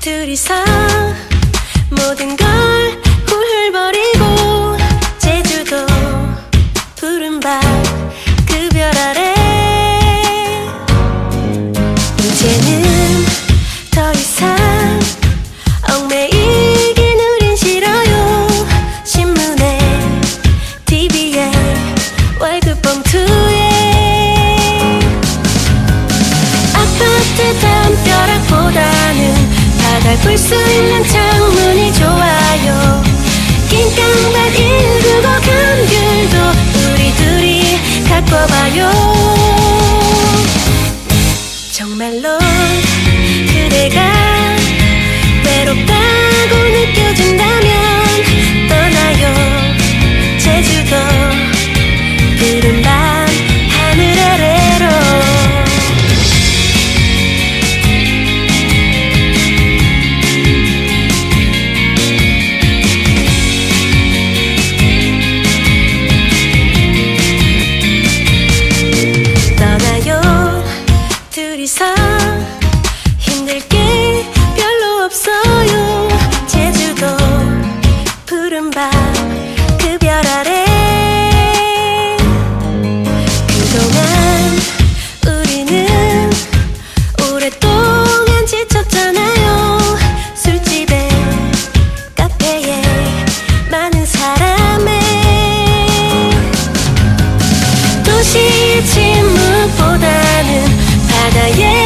둘이서 모든 걸 훌훌거리고 제주도 푸른 밤그 별 아래 이제는 더 이상 얽매이 바다 볼수 있는 창문이 좋아요. 낑깡밭 199 감귤도 우리 둘이 갖고 봐요. 정말로 그대가 他的眼。